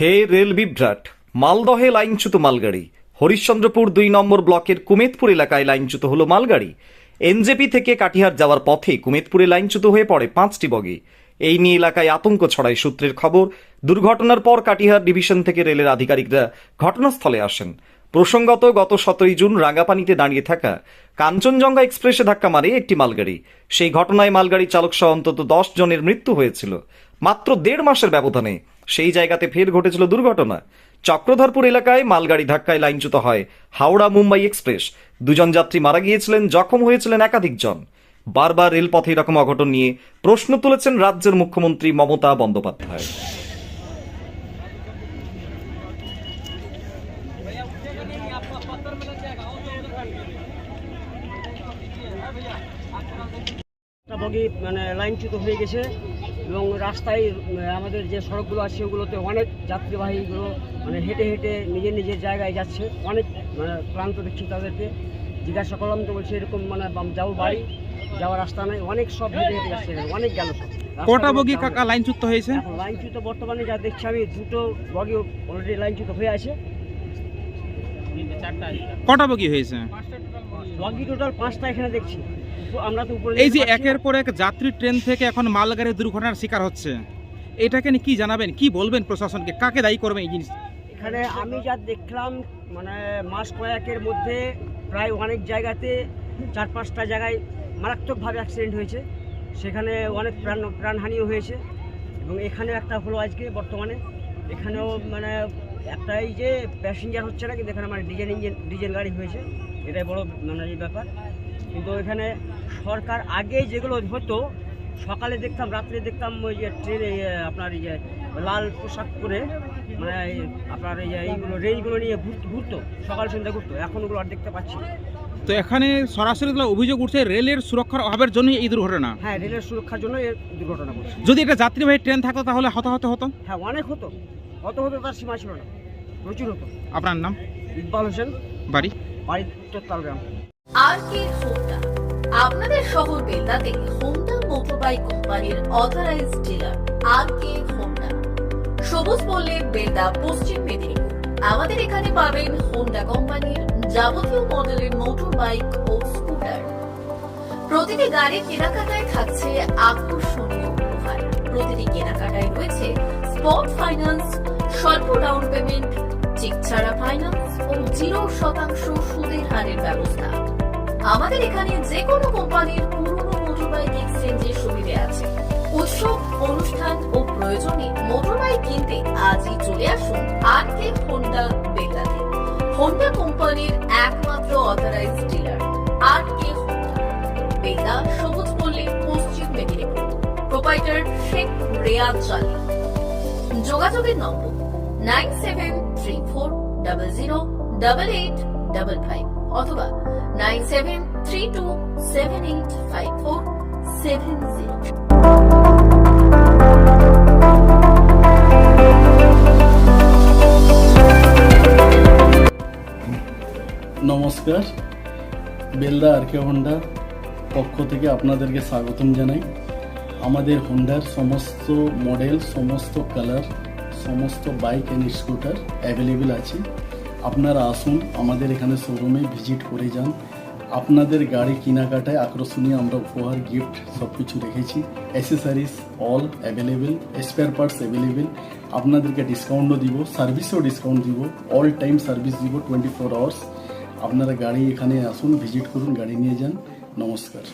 ফের রেল বিভ্রাট, মালদহে লাইনচ্যুত মালগাড়ি। হরিশ্চন্দ্রপুর দুই নম্বর ব্লকের কুমেদপুর এলাকায় লাইনচ্যুত হলো মালগাড়ি। এনজেপি থেকে কাটিহার যাওয়ার পথে কুমেদপুরে লাইনচ্যুত হয়ে পড়ে পাঁচটি বগি। এই নিয়ে এলাকায় আতঙ্ক ছড়ায় সূত্রের খবর, দুর্ঘটনার পর কাটিহার ডিভিশন থেকে রেলের আধিকারিকরা ঘটনাস্থলে আসেন। প্রসঙ্গত, গত সতেরোই জুন রাঙ্গাপানিতে দাঁড়িয়ে থাকা কাঞ্চনজঙ্ঘা এক্সপ্রেসে ধাক্কা মারে একটি মালগাড়ি। সেই ঘটনায় মালগাড়ি চালক সহ অন্তত দশ জনের মৃত্যু হয়েছিল। মাত্র দেড় মাসের ব্যবধানে সেই জায়গাতে ফের ঘটেছিল দুর্ঘটনা। চক্রধরপুর এলাকায় মালগাড়ি ধাক্কায় লাইনচ্যুত হয় হাওড়া মুম্বাই এক্সপ্রেস। দুজন যাত্রী মারা গিয়েছিলেন, জখম হয়েছিলেন একাধিক জন। বারবার রেলপথে এরকম অঘটন নিয়ে প্রশ্ন তুলেছেন রাজ্যের মুখ্যমন্ত্রী মমতা বন্দ্যোপাধ্যায়। বগি মানে লাইনচ্যুত হয়ে গেছে। এবং রাস্তায় আমাদের যে সড়কগুলো আছে ওগুলোতে অনেক যাত্রীবাহীগুলো মানে হেঁটে হেঁটে নিজের নিজের জায়গায় যাচ্ছে। অনেক মানে ক্লান্ত দেখছি তাদেরকে। জিজ্ঞাসা করলাম তো বলছে এরকম মানে যাব বাড়ি যাওয়ার রাস্তা নাই। অনেক সব হেঁটে হেঁটে যাচ্ছে এখানে, অনেক গেল সব। কটা বগি কাকা লাইনচ্যুত হয়েছে? এখন লাইনচ্যুত বর্তমানে যা দেখছি আমি দুটো বগি অলরেডি লাইনচ্যুত হয়ে আছে। কটা বগি হয়েছে? বগি টোটাল পাঁচটা এখানে দেখছি। এই যে। একের পর এক যাত্রী ট্রেন থেকে এখন মালগাড়ি দুর্ঘটনার শিকার হচ্ছে। এটাকে কি জানাবেন? কি বলবেন প্রশাসনকে? কাকে দায়ী করবেন এই জিনিস? এখানে আমি যা দেখলাম মানে মাস কয়েকের মধ্যে প্রায় অনেক জায়গাতে চার পাঁচটা জায়গায় মারাত্মকভাবে অ্যাক্সিডেন্ট হয়েছে। সেখানে অনেক প্রাণ প্রাণহানিও হয়েছে। এবং এখানে একটা হলো আজকে বর্তমানে। এখানেও মানে একটা এই যে প্যাসেঞ্জার হচ্ছে না কিন্তু এখানে মানে ডিজেল ইঞ্জিন ডিজেল গাড়ি হয়েছে। এটাই বড় মানে ব্যাপার। কিন্তু এখানে সরকার আগে যেগুলো হতো সকালে দেখতাম রাত্রে দেখতাম ওই যে ট্রেনে আপনার এই যে লাল পোশাক পরে মানে আপনার এই যে এইগুলো রেলগুলো নিয়ে ঘুর- ঘুরতো সকাল সন্ধ্যা ঘুরতো। এখন ওগুলো আর দেখতে পাচ্ছি। তো এখানে সরাসরি অভিযোগ উঠছে রেলের সুরক্ষার অভাবের জন্যই এই দুর্ঘটনা? হ্যাঁ রেলের সুরক্ষার জন্য এই দুর্ঘটনা ঘটছে। যদি এটা যাত্রীবাহী ট্রেন থাকতো তাহলে হতাহত হতো? হ্যাঁ অনেক হতো। কত হতো তার সীমা ছিল না। প্রচুর হতো। আপনার নাম? ইকবাল হোসেন। বাড়ি? বাড়ির উত্তর তালগ্রাম আর কে হোন্ডা? আপনাদের শহর বেলদাতে হোন্ডা মোটরবাইক কোম্পানির authorised dealer R K Honda? সবুজ বললে বেলদা, পশ্চিম মেদিনীপুর। আমাদের এখানে পাবেন হোন্ডা কোম্পানির যাবতীয় মডেলের মোটর বাইক ও স্কুটার প্রতিটি গাড়ির কেনাকাটায় থাকছে আকর্ষণীয় উপহার। প্রতিটি কেনাকাটায় রয়েছে স্পট ফাইন্যান্স স্বল্প ডাউন পেমেন্ট চেক ছাড়া ফাইন্যান্স ও জিরো শতাংশ সুদের হারের ব্যবস্থা। আমাদের এখানে যে কোনো কোম্পানির পুরনো মোটরবাইক এক্সচেঞ্জের সুবিধে আছে। উৎসব অনুষ্ঠান ও প্রয়োজনে মোটরবাইক কিনতে আজই চলে আসুন আর কে হোন্ডা বেতাতে হোন্ডা কোম্পানির একমাত্র authorised dealer R K Honda বেতা সবুজ পল্লী পশ্চিম মেদিনীপুর। প্রোপাইটার শেখ রেয়াদ চালি যোগাযোগের নম্বর nine seven three four double zero double eight double five অথবা nine seven three two seven eight five four seven zero নমস্কার। বেলদা আর আরকে হোন্ডা পক্ষ থেকে আপনাদেরকে স্বাগতম জানাই। আমাদের হন্ডার সমস্ত মডেল, সমস্ত কালার সমস্ত বাইক অ্যান্ড স্কুটার অ্যাভেলেবেল আছে। আপনারা আসুন আমাদের এখানে শোরুমে ভিজিট করে যান। আপনাদের গাড়ি কেনাকাটায় আকর্ষণীয় আমরা উপহার গিফট সব কিছু রেখেছি accessories all available spare parts available আপনাদেরকে ডিসকাউন্টও দিব সার্ভিসও ডিসকাউন্ট দিব অল টাইম সার্ভিস দিব টোয়েন্টি ফোর আওয়ার্স আপনারা গাড়ি এখানে আসুন ভিজিট করুন, গাড়ি নিয়ে যান। নমস্কার।